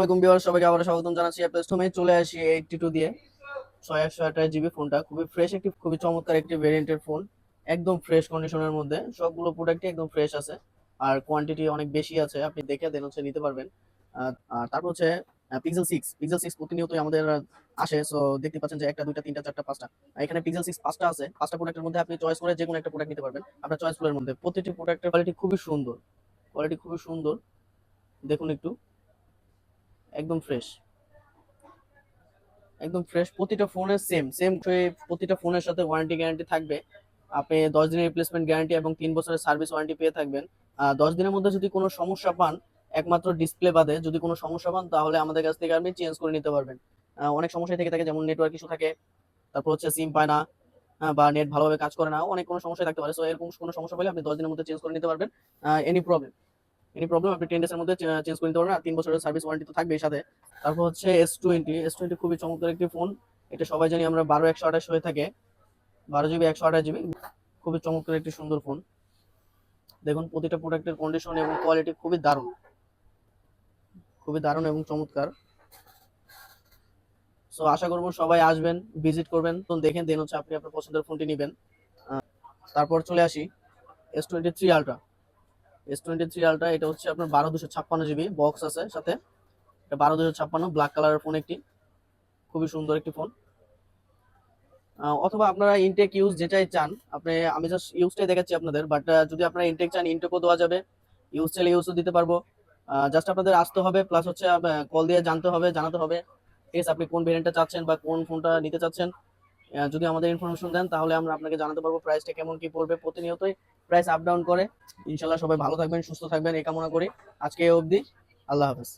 আলাইকুম বিওয়ার সবাইকে আবার স্বাগতম জানাচ্ছি প্রথমে চলে আসি এইটটি টু দিয়ে। ছয় একশো আঠাশ জিবি ফোনটা খুবই ফ্রেশ একটি, খুবই চমৎকার একটি ভেরিয়েন্টের ফোন একদম ফ্রেশ কন্ডিশনের মধ্যে। সবগুলো প্রোডাক্টই একদম ফ্রেশ আছে। আর কোয়ান্টিটি অনেক বেশি আছে। আপনি দেখে দেন, হচ্ছে নিতে পারবেন। আর তারপর হচ্ছে পিক্সেল সিক্স পিক্সেল সিক্স প্রতিনিয়তই আমাদের আসে। সো দেখতে পাচ্ছেন যে একটা, দুইটা, তিনটা, চারটা, পাঁচটা। এখানে পিক্সেল সিক্স পাঁচটা আছে। পাঁচটা প্রোডাক্টের মধ্যে আপনি চয়েস করে যে কোনো একটা প্রোডাক্ট নিতে পারবেন। আপনার চয়েস ফুলের মধ্যে। প্রতিটি প্রোডাক্টের কোয়ালিটি খুবই সুন্দর। কোয়ালিটি খুবই সুন্দর। দেখুন একটু। একদম ফ্রেশ একদম ফ্রেশ প্রতিটা ফোনের সেম সেম প্রতিটা ফোনের সাথে ওয়ারেন্টি গ্যারান্টি থাকবে। আপনি দশ দিনের রিপ্লেসমেন্ট গ্যারান্টি এবং তিন বছরের সার্ভিস ওয়ারেন্টি পেয়ে থাকবেন। দশ দিনের মধ্যে যদি কোনো সমস্যা পান, একমাত্র ডিসপ্লে বাদে যদি কোনো সমস্যা পান, তাহলে আমাদের কাছ থেকে আপনি চেঞ্জ করে নিতে পারবেন। অনেক সমস্যাই থেকে থাকে, যেমন নেটওয়ার্ক ইস্যু থাকে, তারপর হচ্ছে সিম পায় না বা নেট ভালোভাবে কাজ করে না, অনেক কোনো সমস্যা থাকতে পারে। সো এরকম কোনো সমস্যা পেলে আপনি দশ দিনের মধ্যে চেঞ্জ করে নিতে পারবেন। এনি প্রবলেম এনি প্রবলেম আপনি টেন ডেজের মধ্যে চেঞ্জ করে নিতে পারবেন। আর তিন বছরের সার্ভিস ওয়ারেন্টি তো থাকবে সাথে। তারপর হচ্ছে এস টোয়েন্টি এস টোয়েন্টি খুবই চমৎকার একটি ফোন এটা সবাই জানি আমরা বারো, একশো, আঠাশ হয়ে থাকে। বারো জিবি একশো, আঠাশ জিবি খুবই চমৎকার একটি সুন্দর ফোন দেখুন, প্রতিটা প্রোডাক্টের কন্ডিশন এবং কোয়ালিটি খুবই দারুণ। খুবই দারুণ এবং চমৎকার। সো আশা করব সবাই আসবেন ভিজিট করবেন। তো দেখেন, দেন হচ্ছে আপনি আপনার পছন্দের ফোনটি নেবেন। তারপর চলে আসি। S twenty three Ultra S twenty three Ultra এটা হচ্ছে আপনার বারো দুশো ছাপ্পান্ন জিবি বক্স আছে সাথে। এটা বারো দুশো ছাপ্পান্ন ব্ল্যাক কালারের ফোন একটি। খুবই সুন্দর একটি ফোন অথবা আপনারা ইনটেক ইউজ যেটাই চান, আপনি, আমি জাস্ট ইউজটাই দেখাচ্ছি আপনাদের বাট যদি আপনারা ইনটেক চান ইনটেকও দেওয়া যাবে। ইউজ চাইলে ইউজও দিতে পারব। জাস্ট আপনাদের আসতে হবে প্লাস হচ্ছে কল দিয়ে জানতে হবে, জানাতে হবে। ঠিক আছে আপনি কোন ভেরিয়েন্টটা চাচ্ছেন বা কোন ফোনটা নিতে চাচ্ছেন। যদি আমাদের ইনফরমেশন দেন, তাহলে আমরা আপনাকে জানাতে পারব প্রাইসটা কেমন, কি পড়বে। প্রতিনিয়তই প্রাইস আপ ডাউন করে। ইনশাল্লাহ সবাই ভালো থাকবেন, সুস্থ থাকবেন, এই কামনা করি। আজকে অবধি। আল্লাহ হাফেজ।